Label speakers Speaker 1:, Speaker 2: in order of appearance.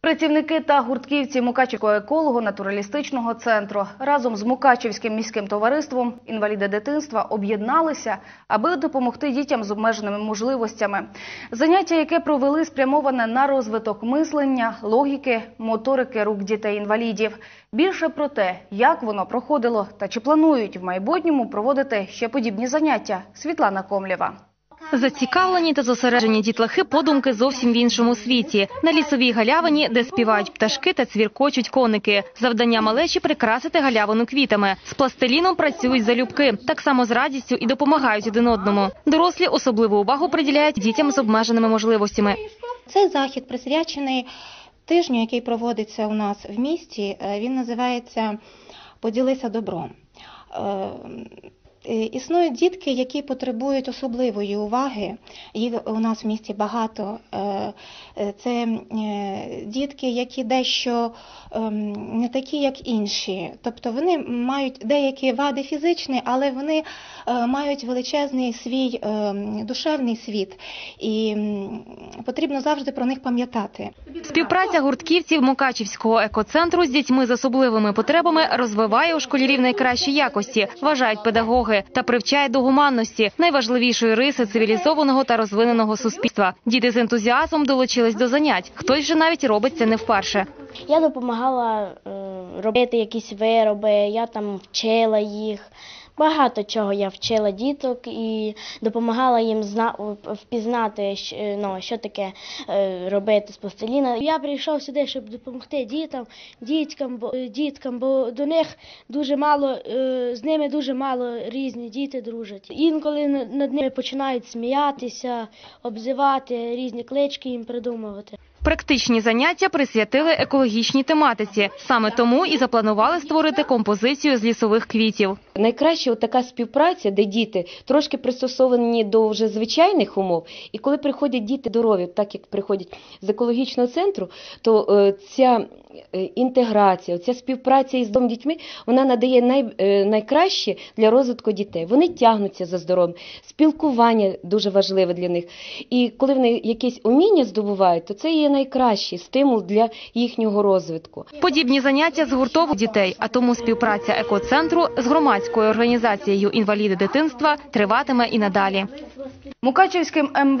Speaker 1: Працівники та гуртківці Мукачівського еколого-натуралістичного центру разом з Мукачівським міським товариством інваліди дитинства об'єдналися, аби допомогти дітям з обмеженими можливостями. Заняття, яке провели, спрямоване на розвиток мислення, логіки, моторики рук дітей-інвалідів. Більше про те, як воно проходило та чи планують в майбутньому проводити ще подібні заняття. Світлана Комлєва.
Speaker 2: Зацікавлені та зосереджені дітлахи подумки зовсім в іншому світі. На лісовій галявині, де співають пташки та цвіркочуть коники. Завдання малечі прикрасити галявину квітами. З пластиліном працюють залюбки, так само з радістю і допомагають один одному. Дорослі особливу увагу приділяють дітям з обмеженими можливостями.
Speaker 3: Цей захід присвячений тижню, який проводиться у нас в місті. Е, Він називається Поділися добром. Е, Існують дітки, які потребують особливої уваги. Їх у нас в місті багато. Е, е, Це дітки, які дещо ем, не такі, як інші. Тобто вони мають деякі вади фізичні, але вони мають величезний свій ем, душевний світ. І потрібно завжди про них пам'ятати.
Speaker 2: Співпраця гуртківців Мукачівського екоцентру з дітьми з особливими потребами розвиває у школярів найкращі якості, вважають педагоги, та привчає до гуманності, найважливішої риси цивілізованого та розвиненого суспільства. Діти з ентузіазмом долучились до занять. Хтось же навіть робить це не вперше.
Speaker 4: Я допомагала е, робити якісь вироби, я там вчила їх. Багато чого я вчила діток і допомагала їм зна... впізнати, щ- ну, що таке е, робити з пластиліна. Я прийшов сюди, щоб допомогти дітям, діткам, бо, е, діткам, бо до них дуже мало, е, з ними дуже мало різні діти дружать. Інколи над ними починають сміятися, обзивати, різні клички їм придумувати.
Speaker 2: Практичні заняття присвятили екологічній тематиці. Саме тому і запланували створити композицію з лісових квітів.
Speaker 5: Найкраще така співпраця, де діти трошки пристосовані до вже звичайних умов, і коли приходять діти здорові, так як приходять з екологічного центру, то е, ця е, інтеграція, ця співпраця із дом дітьми, вона надає най, е, найкраще для розвитку дітей. Вони тягнуться за здоров'ям, спілкування дуже важливе для них. І коли вони якесь уміння здобувають, то це є найкращий стимул для їхнього розвитку.
Speaker 2: Подібні заняття згуртовують дітей, а тому співпраця екоцентру з громадською організацією інваліди дитинства триватиме і надалі.
Speaker 1: Мукачевським МВ